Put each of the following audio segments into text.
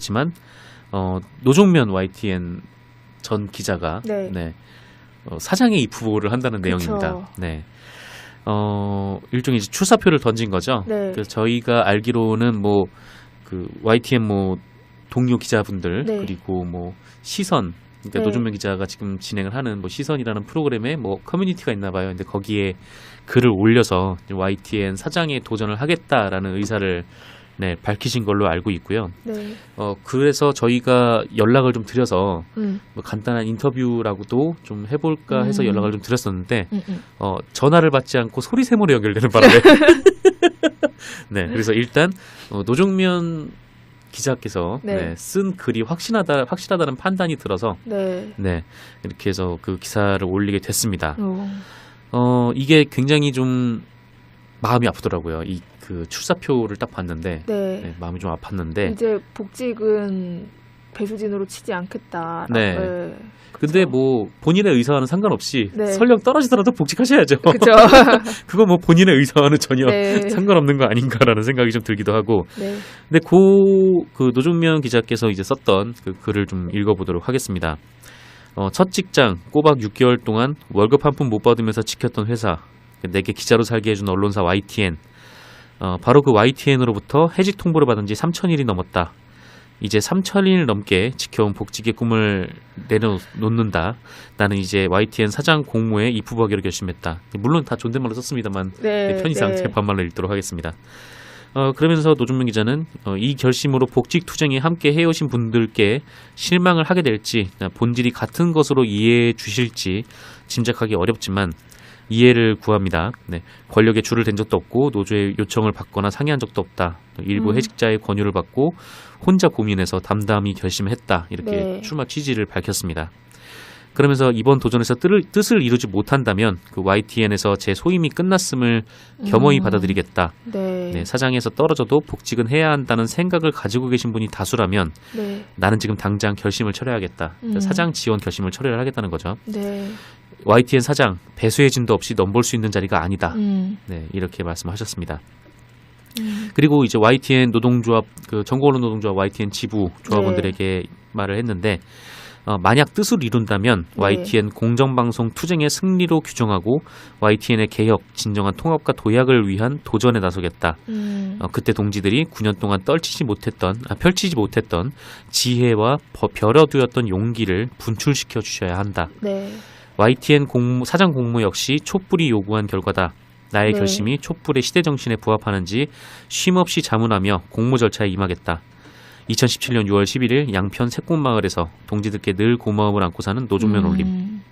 지만 어, 노종면 YTN 전 기자가 네. 어, 사장의 입후보를 한다는 그쵸. 내용입니다. 네. 어, 일종의 이제 출사표를 던진 거죠. 네. 그래서 저희가 알기로는 뭐 그 YTN 뭐 동료 기자분들 네. 그리고 뭐 시선 그러니까 네. 노준명 기자가 지금 진행을 하는 뭐 시선이라는 프로그램에 뭐 커뮤니티가 있나 봐요. 근데 거기에 글을 올려서 YTN 사장에 도전을 하겠다라는 의사를 네, 밝히신 걸로 알고 있고요. 네. 어, 그래서 저희가 연락을 좀 드려서 음. 뭐 간단한 인터뷰라고도 좀 해볼까 해서 음. 연락을 좀 드렸었는데 음, 음. 어, 전화를 받지 않고 소리 세모로 연결되는 바람에 네 그래서 일단 어, 노종면 기자께서 네. 네, 쓴 글이 확신하다 확실하다는 판단이 들어서 네. 네 이렇게 해서 그 기사를 올리게 됐습니다. 어. 어 이게 굉장히 좀 마음이 아프더라고요. 이 그 출사표를 딱 봤는데 네. 네, 마음이 좀 아팠는데 이제 복직은 배수진으로 치지 않겠다. 네. 근데 뭐 본인의 의사와는 상관없이 네. 설령 떨어지더라도 복직하셔야죠. 그죠. 그거 뭐 본인의 의사와는 전혀 네. 상관없는 거 아닌가라는 생각이 좀 들기도 하고. 네. 근데 고, 그 노종면 기자께서 이제 썼던 그 글을 좀 읽어보도록 하겠습니다. 어, 첫 직장 꼬박 6개월 동안 월급 한 푼 못 받으면서 지켰던 회사, 내게 기자로 살게 해준 언론사 YTN. 어, 바로 그 YTN으로부터 해직 통보를 받은 지 3천일이 넘었다. 이제 3천일 넘게 지켜온 복직의 꿈을 내려놓는다. 나는 이제 YTN 사장 공모에 입후보하기로 결심했다. 물론 다 존댓말로 썼습니다만 네. 네, 편의상 제 반말로 읽도록 하겠습니다. 어, 그러면서 노준명 기자는 어, 이 결심으로 복직 투쟁에 함께 해오신 분들께 실망을 하게 될지 본질이 같은 것으로 이해해 주실지 짐작하기 어렵지만 이해를 구합니다. 네, 권력에 줄을 댄 적도 없고 노조의 요청을 받거나 상의한 적도 없다. 일부 음. 해직자의 권유를 받고 혼자 고민해서 담담히 결심했다. 이렇게 네. 출마 취지를 밝혔습니다. 그러면서 이번 도전에서 뜻을, 뜻을 이루지 못한다면 그 YTN에서 제 소임이 끝났음을 겸허히 음. 받아들이겠다. 네. 네, 사장에서 떨어져도 복직은 해야 한다는 생각을 가지고 계신 분이 다수라면 네. 나는 지금 당장 결심을 처리하겠다. 그러니까 음. 사장 지원 결심을 처리를 하겠다는 거죠. 네. YTN 사장 배수의 진도 없이 넘볼 수 있는 자리가 아니다. 음. 네, 이렇게 말씀하셨습니다. 음. 그리고 이제 YTN 노동조합 그 전국언론 노동조합 YTN 지부 조합원들에게 네. 말을 했는데 어, 만약 뜻을 이룬다면 네. YTN 공정방송 투쟁의 승리로 규정하고 YTN의 개혁, 진정한 통합과 도약을 위한 도전에 나서겠다. 음. 어, 그때 동지들이 9년 동안 떨치지 못했던, 아, 펼치지 못했던 지혜와 버- 벼려두었던 용기를 분출시켜 주셔야 한다. 네. YTN 공무, 사장 공모 역시 촛불이 요구한 결과다. 나의 네. 결심이 촛불의 시대 정신에 부합하는지 쉼없이 자문하며 공모 절차에 임하겠다. 2017년 6월 11일 양편 새꽃마을에서 동지들께 늘 고마움을 안고 사는 올림. 음.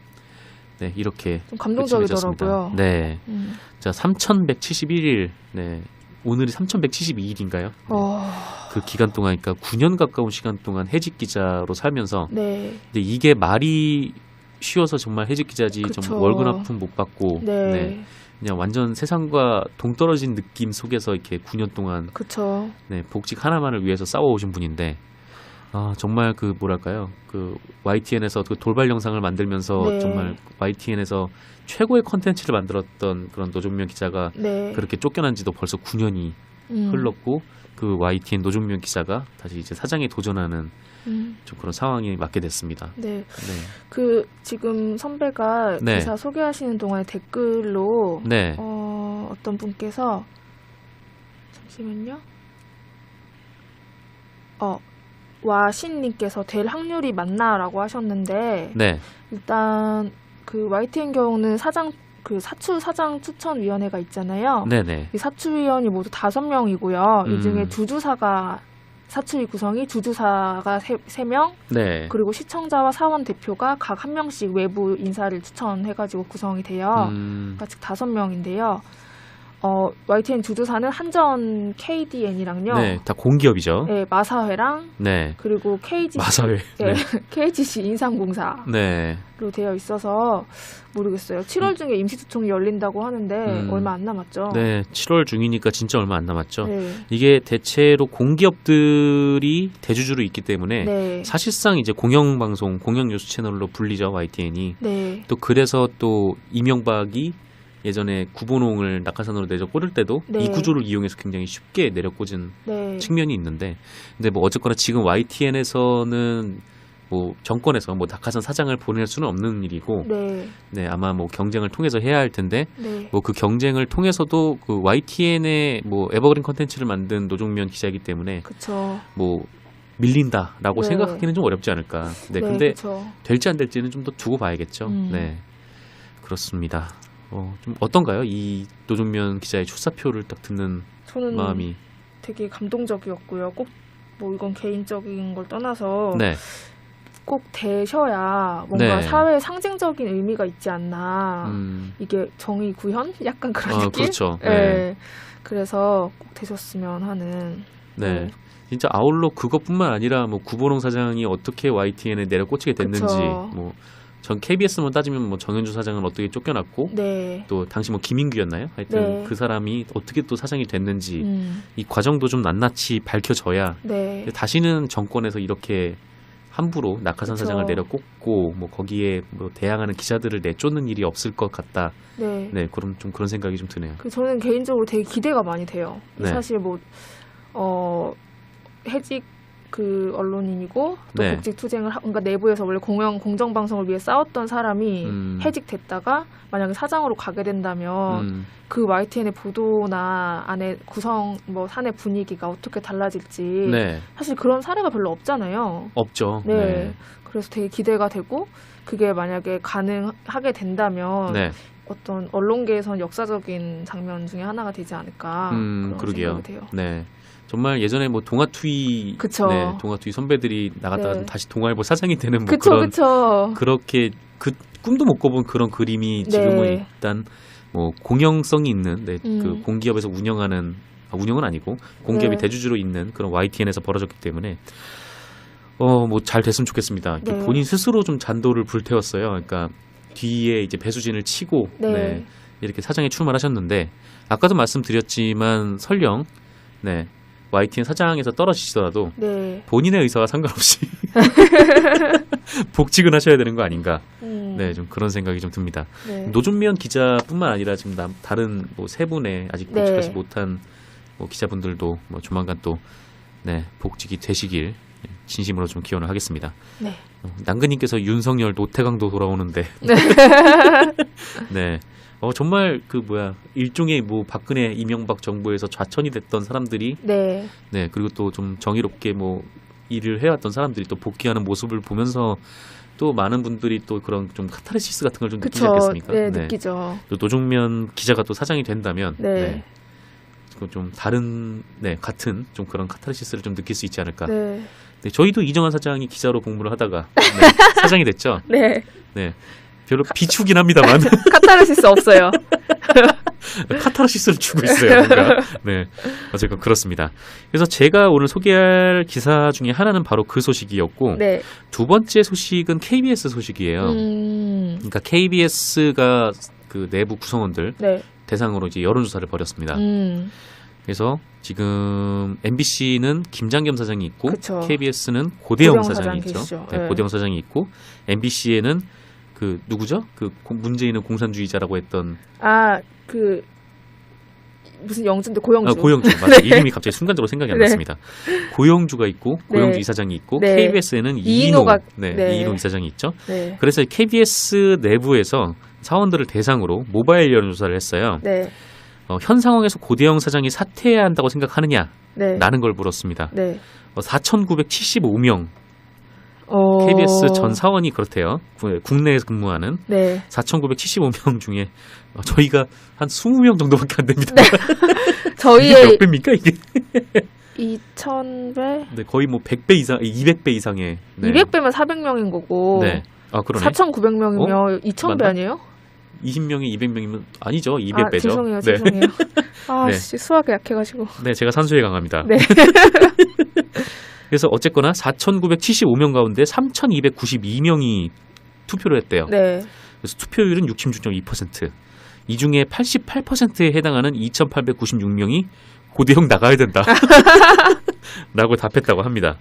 네, 이렇게 좀. 감동적이더라고요. 네. 음. 자, 3171일. 네. 오늘이 3172일인가요? 어. 그 기간 동안 그러니까 9년 가까운 시간 동안 해직 기자로 살면서 네. 근데 이게 말이 쉬워서 정말 해직 기자지. 정말 월급 한푼못 받고 네. 네. 그냥 완전 세상과 동떨어진 느낌 속에서 이렇게 9년 동안 그쵸. 네, 복직 하나만을 위해서 싸워오신 분인데 아 정말 그 뭐랄까요 그 YTN에서 그 돌발 영상을 만들면서 네. 정말 YTN에서 최고의 컨텐츠를 만들었던 그런 노종면 기자가 네. 그렇게 쫓겨난 지도 벌써 9년이 음. 흘렀고 그 YTN 노종면 기자가 다시 이제 사장에 도전하는 음. 좀 그런 상황이 맞게 됐습니다. 네. 네, 그 지금 선배가 네. 기사 소개하시는 동안에 댓글로 네, 어, 어떤 분께서 잠시만요. 어, 와신님께서 될 확률이 많나라고 하셨는데 네, 일단 그 YTN 경우는 사장 그 사추 사장 추천 위원회가 있잖아요. 네, 네, 이 사추위원이 모두 다섯 명이고요. 이 중에 음. 주주사가 사추위 구성이 주주사가 세, 세 명, 네, 그리고 시청자와 사원 대표가 각 한 명씩 외부 인사를 추천해가지고 구성이 돼요. 음, 그러니까 즉 다섯 명인데요. 어, YTN 주주사는 한전 KDN이랑요. 네, 다 공기업이죠. 네, 마사회랑 네, 그리고 KGC, 마사회. 네, 네, KGC 인삼공사로 네, 되어 있어서 모르겠어요. 7월 중에 임시투총이 열린다고 하는데 음. 얼마 안 남았죠. 네, 7월 중이니까 진짜 얼마 안 남았죠. 네. 이게 대체로 공기업들이 대주주로 있기 때문에 네. 사실상 이제 공영방송, 공영뉴스 채널로 불리죠 YTN이. 네. 또 그래서 또 이명박이 예전에 구본홍을 낙하산으로 내려 꽂을 때도 네. 이 구조를 이용해서 굉장히 쉽게 내려 꽂은 네. 측면이 있는데 근데 뭐 어쨌거나 지금 YTN에서는 뭐 정권에서 뭐 낙하산 사장을 보낼 수는 없는 일이고 네. 네 아마 뭐 경쟁을 통해서 해야 할 텐데 네. 뭐 그 경쟁을 통해서도 그 YTN의 뭐 에버그린 컨텐츠를 만든 노종면 기자이기 때문에 그쵸. 뭐 밀린다라고 네. 생각하기는 좀 어렵지 않을까. 네, 근데 그쵸. 될지 안 될지는 좀 더 두고 봐야겠죠. 음. 네, 그렇습니다. 어, 좀 어떤가요? 이 노종면 기자의 출사표를 딱 듣는 저는 마음이. 되게 감동적이었고요. 꼭 뭐 이건 개인적인 걸 떠나서 네, 꼭 되셔야 뭔가 네. 사회에 상징적인 의미가 있지 않나. 음, 이게 정의 구현? 약간 그런 어, 느낌? 그렇죠. 네. 네. 그래서 꼭 되셨으면 하는. 네. 네. 진짜 아울러 그것뿐만 아니라 뭐 구보롱 사장이 어떻게 YTN에 내려 꽂히게 됐는지 그쵸. 뭐 전 KBS만 따지면 뭐 정현주 사장은 어떻게 쫓겨났고 네. 또 당시 뭐 김인규였나요? 하여튼 네. 그 사람이 어떻게 또 사장이 됐는지 음, 이 과정도 좀 낱낱이 밝혀져야 네. 다시는 정권에서 이렇게 함부로 낙하산 그쵸. 사장을 내려 꽂고 뭐 거기에 뭐 대항하는 기자들을 내쫓는 일이 없을 것 같다. 네. 네, 그럼 좀 그런 생각이 좀 드네요. 그 저는 개인적으로 되게 기대가 많이 돼요. 네. 사실 뭐, 어, 해직 그 언론인이고 또 네. 복직 투쟁을 하, 그러니까 내부에서 원래 공영 공정 방송을 위해 싸웠던 사람이 음. 해직됐다가 만약에 사장으로 가게 된다면 음, 그 YTN의 보도나 안에 구성 뭐 사내 분위기가 어떻게 달라질지 네, 사실 그런 사례가 별로 없잖아요. 없죠. 네. 네. 그래서 되게 기대가 되고 그게 만약에 가능하게 된다면 네. 어떤 언론계에선 역사적인 장면 중에 하나가 되지 않을까 음, 그런 그러게요. 생각이 돼요. 네. 정말 예전에 뭐 동아투이 그쵸. 네, 동아투이 선배들이 나갔다가 네. 다시 동아일보 사장이 되는 뭐 그쵸 그런 그쵸. 그렇게 그 꿈도 못 꿔본 그런 그림이 지금은 네. 일단 뭐 공영성이 있는 네, 음. 그 공기업에서 운영하는 아, 운영은 아니고 공기업이 네. 대주주로 있는 그런 YTN에서 벌어졌기 때문에 어 뭐 잘 됐으면 좋겠습니다. 네. 본인 스스로 좀 잔도를 불태웠어요. 그러니까 뒤에 이제 배수진을 치고 네. 네, 이렇게 사장에 출마하셨는데 아까도 말씀드렸지만 설령 네 YTN 사장에서 떨어지시더라도 네. 본인의 의사와 상관없이 복직은 하셔야 되는 거 아닌가. 음, 네, 좀 그런 생각이 좀 듭니다. 네. 노준면 기자뿐만 아니라 지금 남- 다른 뭐 세 분의 아직 네. 복직하지 못한 뭐 기자분들도 뭐 조만간 또 네, 복직이 되시길 진심으로 좀 기원을 하겠습니다. 네. 어, 남근님께서 윤석열 노태강도 돌아오는데 네. 어 정말 그 뭐야 일종의 뭐 박근혜 이명박 정부에서 좌천이 됐던 사람들이 네. 네 그리고 또 좀 정의롭게 뭐 일을 해왔던 사람들이 또 복귀하는 모습을 보면서 또 많은 분들이 또 그런 좀 카타르시스 같은 걸 좀 느끼지 그쵸. 않겠습니까? 네, 느끼죠. 또 노종면 기자가 또 사장이 된다면 네. 그좀 다른 네 같은 좀 그런 카타르시스를 좀 느낄 수 있지 않을까. 네. 네. 저희도 이정환 사장이 기자로 공부를 하다가 네, 사장이 됐죠. 네. 네. 별로 비추긴 합니다만 카타르시스 없어요. 카타르시스를 주고 있어요. 뭔가. 네. 어쨌건 그렇습니다. 그래서 제가 오늘 소개할 기사 중에 하나는 바로 그 소식이었고 네. 두 번째 소식은 KBS 소식이에요. 음. 그러니까 KBS가 그 내부 구성원들 네. 대상으로 이제 여론조사를 벌였습니다. 음. 그래서 지금 MBC는 김장겸 사장이 있고 그쵸. KBS는 고대영 고대영 사장이 사장 있죠. 네, 네. 고대영 사장이 있고 MBC에는 그 누구죠? 그 고- 문재인은 공산주의자라고 했던 아, 그 무슨 영주인데 고영주. 아, 고영주 맞아 이름이 갑자기 순간적으로 생각이 안 네. 났습니다. 고영주가 있고 고영주 네. 이사장이 있고 네. KBS에는 이인호 네, 네. 이인호 이사장이 있죠. 네. 그래서 KBS 내부에서 사원들을 대상으로 모바일 여론조사를 했어요. 네. 어, 현 상황에서 고대영 사장이 사퇴해야 한다고 생각하느냐? 네. 라는 걸 물었습니다. 네. 어, 4,975명 어... KBS 전 사원이 그렇대요. 구- 국내에서 근무하는 네. 4,975명 중에 어, 저희가 한 20명 정도밖에 안 됩니다. 네. 저희의 몇 배입니까 이게? 2,000배? 네, 거의 뭐 100배 이상, 200배 이상의. 네. 200배면 400명인 거고. 네. 아 그러네. 4,900명이면 2,000배 맞나? 아니에요? 20명이 200명이면 아니죠. 아, 200배죠. 죄송해요. 네. 죄송해요. 아, 네. 씨, 수학에 약해 가지고. 네, 제가 산수에 강합니다. 네. 그래서 어쨌거나 4,975명 가운데 3,292명이 투표를 했대요. 네. 그래서 투표율은 66.2%. 이 중에 88%에 해당하는 2,896명이 고대형 나가야 된다. 라고 답했다고 합니다.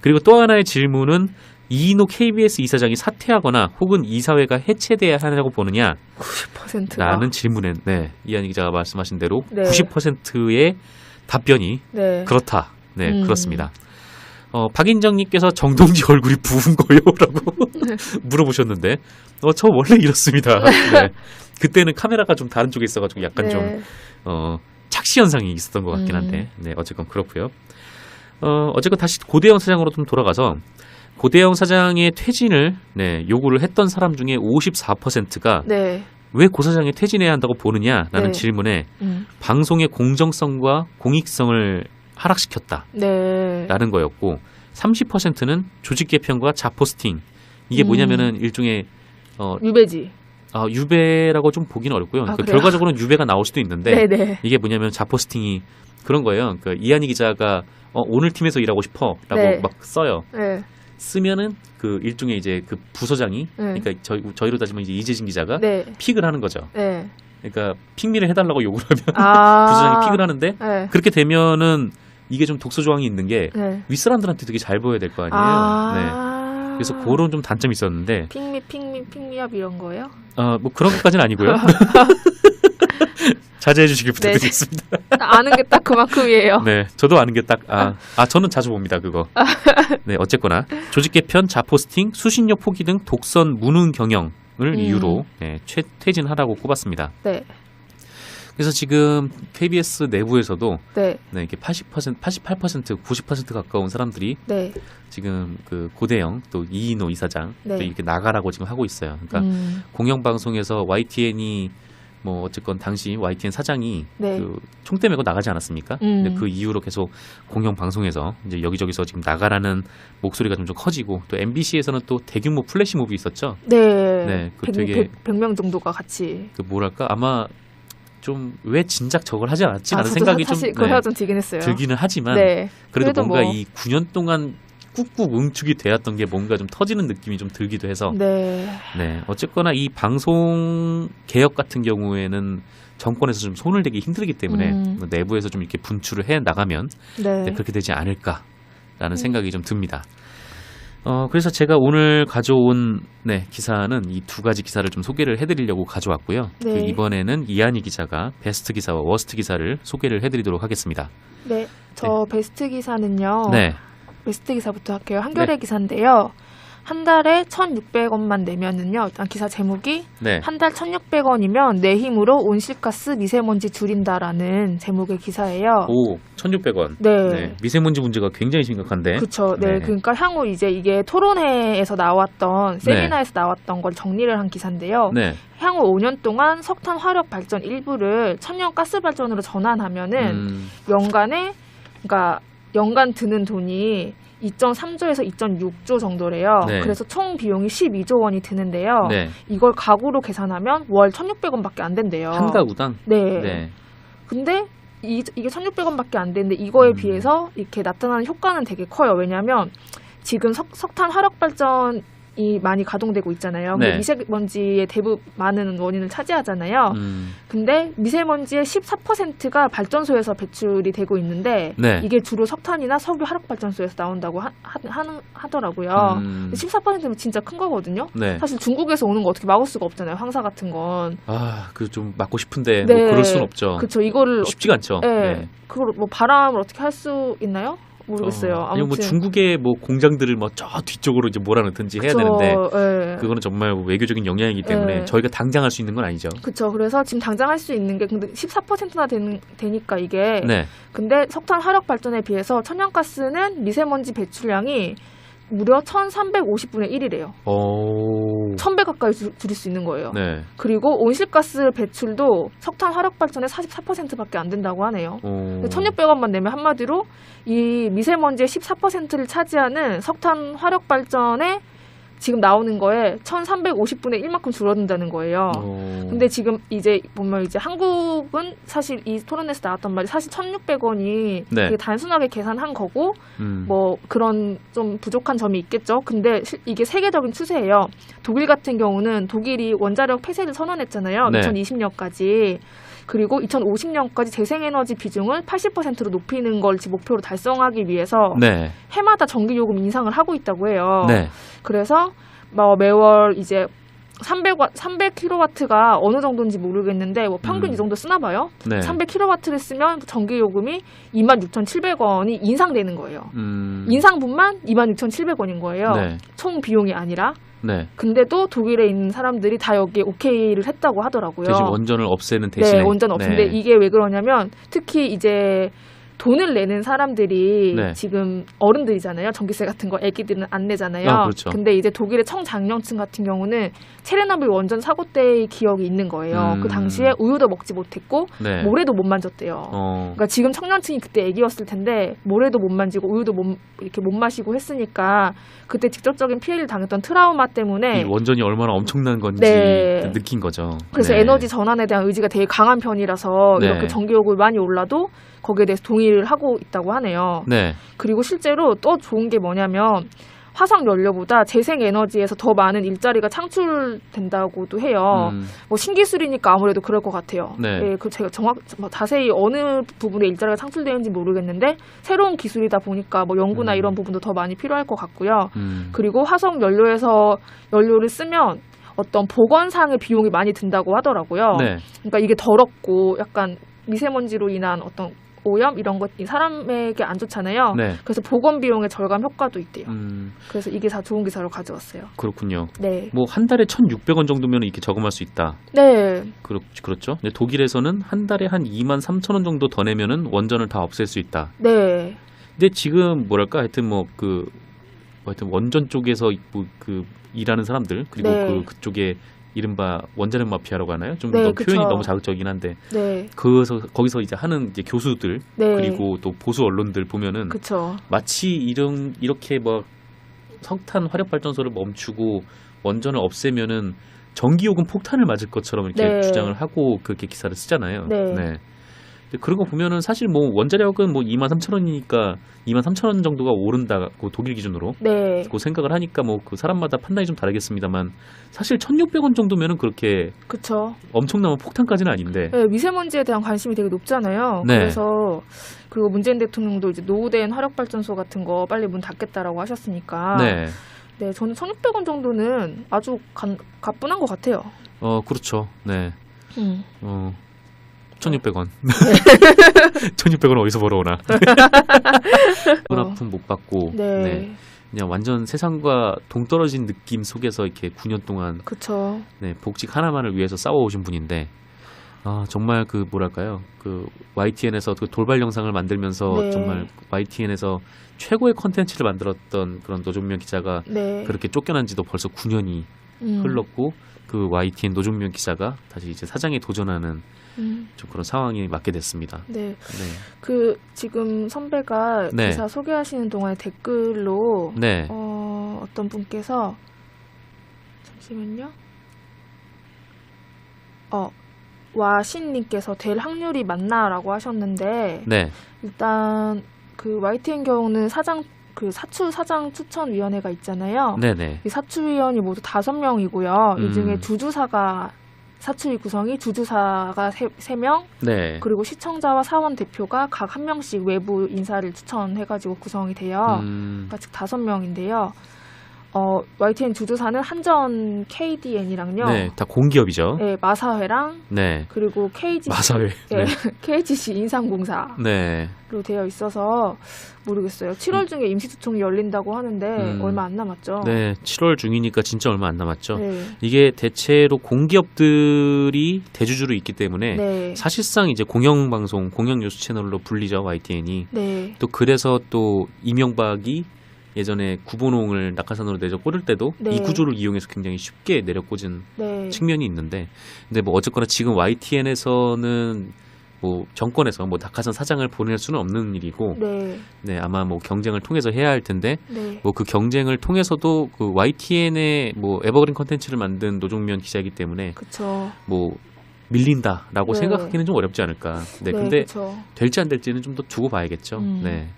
그리고 또 하나의 질문은 이인호 KBS 이사장이 사퇴하거나 혹은 이사회가 해체돼야 하냐고 보느냐 90%가. 라는 질문에 네, 이한희 기자가 말씀하신 대로 네. 90%의 답변이 네. 그렇다. 네, 음. 그렇습니다. 어, 박인정님께서 정동지 얼굴이 부은 거요? 라고 물어보셨는데, 어, 저 원래 이렇습니다. 네. 그때는 카메라가 좀 다른 쪽에 있어가지고 약간 네. 좀, 어, 착시 현상이 있었던 것 같긴 음. 한데, 네, 어쨌건 그렇고요 어, 어쨌건 다시 고대영 사장으로 좀 돌아가서, 고대영 사장의 퇴진을, 네, 요구를 했던 사람 중에 54%가 네. 왜고 사장이 퇴진해야 한다고 보느냐라는 네. 질문에 음. 방송의 공정성과 공익성을 하락시켰다라는 네. 거였고 30%는 조직 개편과 자포스팅 이게 음. 뭐냐면은 일종의 어, 유배지. 아, 유배라고 좀 보기는 어렵고요. 아, 그 그래요? 결과적으로는 유배가 나올 수도 있는데 네, 네. 이게 뭐냐면 자포스팅이 그런 거예요. 그 이한희 기자가 어, 오늘 팀에서 일하고 싶어라고 네. 막 써요. 네. 쓰면은 그 일종의 이제 그 부서장이 네. 그러니까 저희 저희로 따지면 이제 이재진 기자가 네. 픽을 하는 거죠. 네. 그러니까 픽미를 해달라고 요구를 하면 아. 부서장이 픽을 하는데 네. 그렇게 되면은 이게 좀 독소 조항이 있는 게 네. 윗사람들한테 되게 잘 보여야 될 거 아니에요. 네. 아. 그래서 그런 좀 단점이 있었는데 핑미 핑미 핑미업 이런 거요? 어, 뭐 그런 것까지는 아니고요. 자제해 주시길 네. 부탁드리겠습니다. 아는 게 딱 그만큼이에요. 네, 저도 아는 게 딱 아, 아 저는 자주 봅니다 그거. 네, 어쨌거나 조직 개편, 자포스팅, 수신료 포기 등 독선 무능 경영을 음. 이유로 네, 최, 퇴진하라고 꼽았습니다. 네. 그래서 지금 KBS 내부에서도 네. 네, 이게 80%, 88%, 90% 가까운 사람들이 네. 지금 그 고대영 또 이인호 이사장 네. 또 이렇게 나가라고 지금 하고 있어요. 그러니까 음. 공영방송에서 YTN이 뭐 어쨌건 당시 YTN 사장이 네. 그 총대 메고 나가지 않았습니까? 음. 근데 그 이후로 계속 공영 방송에서 이제 여기저기서 지금 나가라는 목소리가 점점 커지고 또 MBC에서는 또 대규모 플래시 무비 있었죠. 네. 네, 그백 되게- 100, 명 정도가 같이. 그 뭐랄까 아마 좀 왜 진작 저걸 하지 않았지? 아, 라는 저도 생각이 좀 그거 네, 좀 들긴 했어요. 들기는 하지만 네. 그래도, 그래도 뭔가 뭐- 이 9년 동안 꾹꾹 응축이 되었던 게 뭔가 좀 터지는 느낌이 좀 들기도 해서 네. 네 어쨌거나 이 방송 개혁 같은 경우에는 정권에서 좀 손을 대기 힘들기 때문에 음. 뭐 내부에서 좀 이렇게 분출을 해 나가면 네. 네, 그렇게 되지 않을까라는 음. 생각이 좀 듭니다. 어 그래서 제가 오늘 가져온 네 기사는 이 두 가지 기사를 좀 소개를 해드리려고 가져왔고요. 네. 그 이번에는 이한희 기자가 베스트 기사와 워스트 기사를 소개를 해드리도록 하겠습니다. 네. 저 베스트 기사는요. 네, 베스트 기사부터 할게요. 한겨레 기사인데요. 한 달에 1,600원만 내면은요. 일단 기사 제목이 네, 한 달 1,600원이면 내 힘으로 온실가스 미세먼지 줄인다라는 제목의 기사예요. 오 1,600원. 네. 네, 미세먼지 문제가 굉장히 심각한데. 그렇죠. 네. 네. 그러니까 향후 이제 이게 토론회에서 나왔던 세미나에서 나왔던 걸 정리를 한 기사인데요. 네, 향후 5년 동안 석탄 화력 발전 일부를 천연 가스 발전으로 전환하면은 음, 연간에 그러니까 연간 드는 돈이 2.3조에서 2.6조 정도래요. 네. 그래서 총 비용이 12조 원이 드는데요. 네, 이걸 가구로 계산하면 월 1,600원밖에 안 된대요. 한 가구당. 네. 네, 근데 이, 이게 1,600원밖에 안 되는데 이거에 음. 비해서 이렇게 나타나는 효과는 되게 커요. 왜냐하면 지금 석, 석탄 화력 발전 이 많이 가동되고 있잖아요. 네. 미세먼지의 대부분 많은 원인을 차지하잖아요. 음, 근데 미세먼지의 14%가 발전소에서 배출이 되고 있는데 네. 이게 주로 석탄이나 석유 화력 발전소에서 나온다고 하, 하, 는 하더라고요. 음, 14%면 진짜 큰 거거든요. 네. 사실 중국에서 오는 거 어떻게 막을 수가 없잖아요. 황사 같은 건. 아, 그좀 맞고 싶은데 네. 뭐 그럴 순 없죠. 그렇죠. 이거를 쉽지가 않죠. 네. 네. 그걸 뭐 바람을 어떻게 할 수 있나요? 모르겠어요. 어, 아니 뭐 중국의 뭐 공장들을 뭐 저 뒤쪽으로 이제 몰아넣든지 해야 되는데 네. 그거는 정말 뭐 외교적인 영향이기 때문에 네. 저희가 당장 할 수 있는 건 아니죠. 그렇죠. 그래서 지금 당장 할 수 있는 게 근데 14%나 되는 되니까 이게 네. 근데 석탄 화력 발전에 비해서 천연가스는 미세먼지 배출량이 무려 1,350분의 1이래요. 오. 1,000배 가까이 줄- 줄일 수 있는 거예요. 네. 그리고 온실가스 배출도 석탄 화력 발전의 44%밖에 안 된다고 하네요. 오. 1,600원만 내면 한마디로 이 미세먼지의 14%를 차지하는 석탄 화력 발전에 지금 나오는 거에 1,350분의 1만큼 줄어든다는 거예요. 오. 근데 지금 이제 보면 이제 한국은 사실 이 토론에서 나왔던 말이 사실 1,600원이 네. 단순하게 계산한 거고 음. 뭐 그런 좀 부족한 점이 있겠죠. 근데 실- 이게 세계적인 추세예요. 독일 같은 경우는 독일이 원자력 폐쇄를 선언했잖아요. 네. 2020년까지. 그리고 2050년까지 재생에너지 비중을 80%로 높이는 걸 목표로 달성하기 위해서 네. 해마다 전기 요금 인상을 하고 있다고 해요. 네. 그래서 뭐 매월 이제 300와 300kW가 어느 정도인지 모르겠는데 뭐 평균 음. 이 정도 쓰나 봐요. 네. 300kW를 쓰면 전기 요금이 26,700원이 인상되는 거예요. 음. 인상분만 26,700원인 거예요. 네. 총 비용이 아니라. 네. 근데도 독일에 있는 사람들이 다 여기에 오케이를 했다고 하더라고요. 대신 원전을 없애는 대신에 네, 원전 없는데 네. 이게 왜 그러냐면 특히 이제 돈을 내는 사람들이 네. 지금 어른들이잖아요. 전기세 같은 거 애기들은 안 내잖아요. 아, 그렇죠. 근데 이제 독일의 청장년층 같은 경우는 체르노빌 원전 사고 때의 기억이 있는 거예요. 음. 그 당시에 우유도 먹지 못했고 네. 모래도 못 만졌대요. 어. 그러니까 지금 청년층이 그때 애기였을 텐데 모래도 못 만지고 우유도 못 이렇게 못 마시고 했으니까 그때 직접적인 피해를 당했던 트라우마 때문에 이 원전이 얼마나 엄청난 건지 네. 느낀 거죠. 그래서 네. 에너지 전환에 대한 의지가 되게 강한 편이라서 네. 이렇게 전기요금이 많이 올라도 거기에 대해서 동의를 하고 있다고 하네요. 네. 그리고 실제로 또 좋은 게 뭐냐면 화석 연료보다 재생 에너지에서 더 많은 일자리가 창출된다고도 해요. 음. 뭐 신기술이니까 아무래도 그럴 것 같아요. 네. 예, 그 제가 정확 뭐 자세히 어느 부분에 일자리가 창출되는지 모르겠는데 새로운 기술이다 보니까 뭐 연구나 음. 이런 부분도 더 많이 필요할 것 같고요. 음. 그리고 화석 연료에서 연료를 쓰면 어떤 보건상의 비용이 많이 든다고 하더라고요. 네. 그러니까 이게 더럽고 약간 미세먼지로 인한 어떤 오염 이런 것이 사람에게 안 좋잖아요. 네. 그래서 보건 비용의 절감 효과도 있대요. 음. 그래서 이게 다 좋은 기사로 가져왔어요. 그렇군요. 네. 뭐 한 달에 1,600원 정도면 이렇게 저금할 수 있다. 네. 그렇, 그렇죠. 근데 독일에서는 한 달에 한 2만 3천 원 정도 더 내면은 원전을 다 없앨 수 있다. 네. 근데 지금 뭐랄까 하여튼 뭐그 하여튼 원전 쪽에서 뭐 그 일하는 사람들 그리고 네. 그 그쪽에 이른바 원자력 마피아라고 하나요? 좀 네, 너무 그쵸. 표현이 너무 자극적이긴 한데 네. 그래서 거기서 이제 하는 이제 교수들 네. 그리고 또 보수 언론들 보면은 그쵸. 마치 이런 이렇게 뭐 석탄 화력 발전소를 멈추고 원전을 없애면은 전기요금 폭탄을 맞을 것처럼 이렇게 네. 주장을 하고 그렇게 기사를 쓰잖아요. 네. 근데 그런 거 보면은 사실 뭐 원자력은 뭐 2만 3천 원이니까 2만 3천 원 정도가 오른다고 독일 기준으로 네. 그 생각을 하니까 뭐 그 사람마다 판단이 좀 다르겠습니다만 사실 1,600원 정도면은 그렇게 그쵸. 엄청난 폭탄까지는 아닌데. 네, 미세먼지에 대한 관심이 되게 높잖아요. 네. 그래서 그리고 문재인 대통령도 이제 노후된 화력발전소 같은 거 빨리 문 닫겠다라고 하셨으니까 네. 네, 저는 1,600원 정도는 아주 간, 가뿐한 것 같아요. 어, 그렇죠. 네. 음. 어. 1,600원. 1,600원 어디서 벌어오나. 돈 아픔 못 받고. 네. 네. 그냥 완전 세상과 동떨어진 느낌 속에서 이렇게 9년 동안 그쵸. 네, 복직 하나만을 위해서 싸워오신 분인데 아 정말 그 뭐랄까요 그 YTN에서 그 돌발 영상을 만들면서 네. 정말 YTN에서 최고의 컨텐츠를 만들었던 그런 노종면 기자가 네. 그렇게 쫓겨난 지도 벌써 9년이 음. 흘렀고 그 YTN 노종면 기자가 다시 이제 사장에 도전하는 음. 좀 그런 상황이 맞게 됐습니다. 네. 네, 그 지금 선배가 네. 기사 소개하시는 동안에 댓글로 네, 어, 어떤 분께서 잠시만요. 어, 와신님께서 될 확률이 많나라고 하셨는데 네, 일단 그 YTN 경우는 사장 그 사추 사장 추천 위원회가 있잖아요. 네, 네, 이 사추위원이 모두 다섯 명이고요. 이 중에 음. 주주사가 사추위 구성이 주주사가 세, 세 명, 네, 그리고 시청자와 사원 대표가 각 한 명씩 외부 인사를 추천해가지고 구성이 돼요. 음, 그러니까 즉 다섯 명인데요. 어, YTN 주주사는 한전 KDN이랑요. 네, 다 공기업이죠. 네, 마사회랑 네, 그리고 KGC, 마사회. 네, 네, KGC 인삼공사로 네, 되어 있어서 모르겠어요. 7월 중에 임시주총이 열린다고 하는데 음. 얼마 안 남았죠. 네, 7월 중이니까 진짜 얼마 안 남았죠. 네. 이게 대체로 공기업들이 대주주로 있기 때문에 네. 사실상 이제 공영방송, 공영뉴스 채널로 불리죠 YTN이. 네. 또 그래서 또 이명박이 예전에 구본홍을 낙하산으로 내려 꽂을 때도 네. 이 구조를 이용해서 굉장히 쉽게 내려 꽂은 네. 측면이 있는데, 근데 뭐 어쨌거나 지금 YTN에서는 뭐 정권에서 뭐 낙하산 사장을 보낼 수는 없는 일이고, 네. 네 아마 뭐 경쟁을 통해서 해야 할 텐데, 네. 뭐 그 경쟁을 통해서도 그 YTN의 뭐 에버그린 컨텐츠를 만든 노종면 기자이기 때문에 그쵸. 뭐 밀린다라고 네. 생각하기는 좀 어렵지 않을까. 네, 근데 그쵸. 될지 안 될지는 좀 더 두고 봐야겠죠. 음. 네,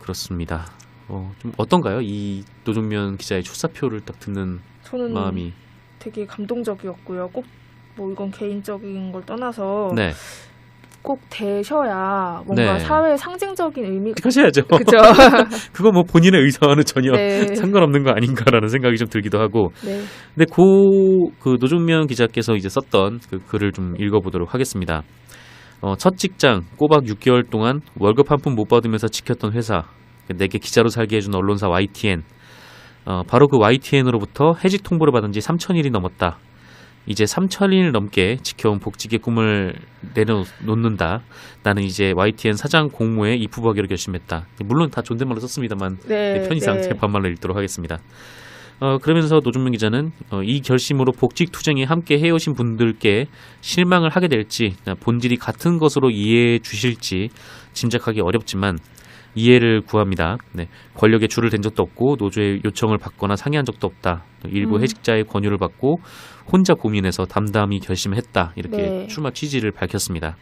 그렇습니다. 어, 좀 어떤가요? 이 노종면 기자의 출사표를 딱 듣는 저는 마음이. 되게 감동적이었고요. 꼭 뭐 이건 개인적인 걸 떠나서 네, 꼭 되셔야 뭔가 네. 사회에 상징적인 의미가 하셔야죠. 그죠? 그거 뭐 본인의 의사와는 전혀 네. 상관없는 거 아닌가라는 생각이 좀 들기도 하고. 네. 근데 고, 그 노종면 기자께서 이제 썼던 그 글을 좀 읽어보도록 하겠습니다. 어, 첫 직장 꼬박 6개월 동안 월급 한 푼 못 받으면서 지켰던 회사, 내게 기자로 살게 해준 언론사 YTN. 어, 바로 그 YTN으로부터 해직 통보를 받은 지 3천일이 넘었다. 이제 3천일 넘게 지켜온 복직의 꿈을 내려놓는다. 나는 이제 YTN 사장 공모에 입후보하기로 결심했다. 물론 다 존댓말로 썼습니다만 네. 네, 편의상 제 반말로 읽도록 하겠습니다. 어, 그러면서 노준명 기자는 어, 이 결심으로 복직 투쟁에 함께 해오신 분들께 실망을 하게 될지 아, 본질이 같은 것으로 이해해 주실지 짐작하기 어렵지만 이해를 구합니다. 네, 권력에 줄을 댄 적도 없고 노조의 요청을 받거나 상의한 적도 없다. 또 일부 음. 해직자의 권유를 받고 혼자 고민해서 담담히 결심했다. 이렇게 네. 출마 취지를 밝혔습니다.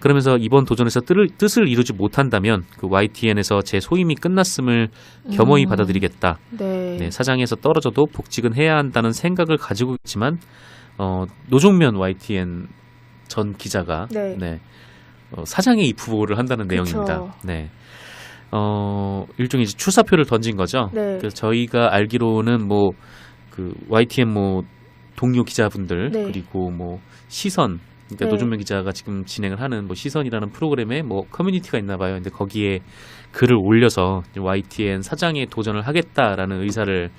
그러면서 이번 도전에서 뜻을, 뜻을 이루지 못한다면 그 YTN에서 제 소임이 끝났음을 겸허히 음. 받아들이겠다. 네. 네, 사장에서 떨어져도 복직은 해야 한다는 생각을 가지고 있지만 어, 노종면 YTN 전 기자가 네. 어, 사장의 입후보를 한다는 그쵸. 내용입니다. 네. 어, 일종의 이제 출사표를 던진 거죠. 네. 그래서 저희가 알기로는 뭐 그 YTN 뭐 동료 기자분들 네. 그리고 뭐 시선 그러니까 네. 노종면 기자가 지금 진행을 하는 뭐 시선이라는 프로그램에 뭐 커뮤니티가 있나 봐요. 근데 거기에 글을 올려서 YTN 사장에 도전을 하겠다라는 의사를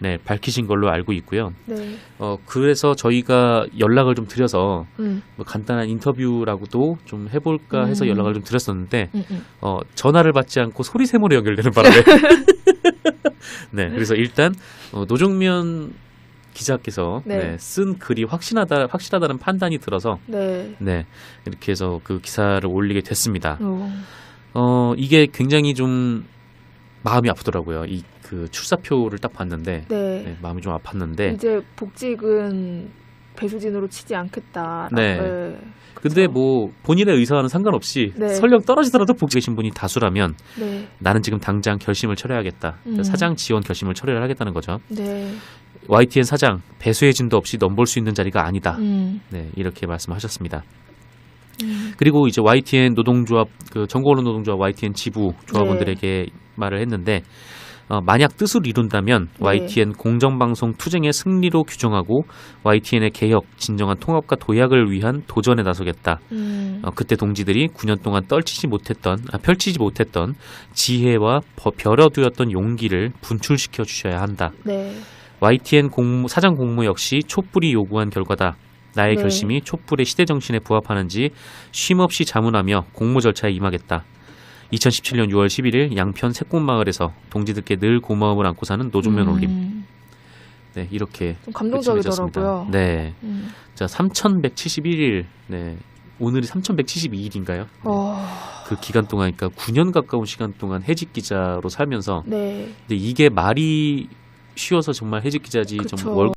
네, 밝히신 걸로 알고 있고요. 네. 어, 그래서 저희가 연락을 좀 드려서 음. 뭐 간단한 인터뷰라고도 좀 해볼까 해서 음. 연락을 좀 드렸었는데 음, 음. 어, 전화를 받지 않고 소리샘으로 연결되는 바람에 네 그래서 일단 어, 노종면 기자께서 네. 네, 쓴 글이 확신하다 확실하다는 판단이 들어서 네. 네 이렇게 해서 그 기사를 올리게 됐습니다. 어. 어 이게 굉장히 좀 마음이 아프더라고요. 이 그 출사표를 딱 봤는데 네. 네, 마음이 좀 아팠는데 이제 복직은 배수진으로 치지 않겠다. 네. 근데 뭐 본인의 의사와는 상관없이 네. 설령 떨어지더라도 복직의 신분이 다수라면 네. 나는 지금 당장 결심을 처리하겠다. 음. 사장 지원 결심을 처리를 하겠다는 거죠. 네. YTN 사장 배수의 진도 없이 넘볼 수 있는 자리가 아니다. 음. 네, 이렇게 말씀하셨습니다. 음. 그리고 이제 YTN 노동조합 그 정보언론 노동조합 YTN 지부 조합원들에게 네. 말을 했는데 어, 만약 뜻을 이룬다면 네. YTN 공정방송 투쟁의 승리로 규정하고 YTN의 개혁, 진정한 통합과 도약을 위한 도전에 나서겠다. 음. 어, 그때 동지들이 9년 동안 떨치지 못했던, 아, 펼치지 못했던 지혜와 버- 벼려두었던 용기를 분출시켜 주셔야 한다. 네. YTN 공무, 사장 공모 역시 촛불이 요구한 결과다. 나의 네. 결심이 촛불의 시대 정신에 부합하는지 쉼없이 자문하며 공모 절차에 임하겠다. 2017년 6월 11일 양편 새꽃마을에서 동지들께 늘 고마움을 안고 사는 노종면 음. 올림. 네, 이렇게 좀. 감동적이더라고요. 네. 음. 자, 3171일. 네. 오늘이 3172일인가요? 어. 그 기간 동안 그러니까 9년 가까운 시간 동안 해직 기자로 살면서 네. 근데 이게 말이 쉬워서 정말 해직 기자지. 좀 월,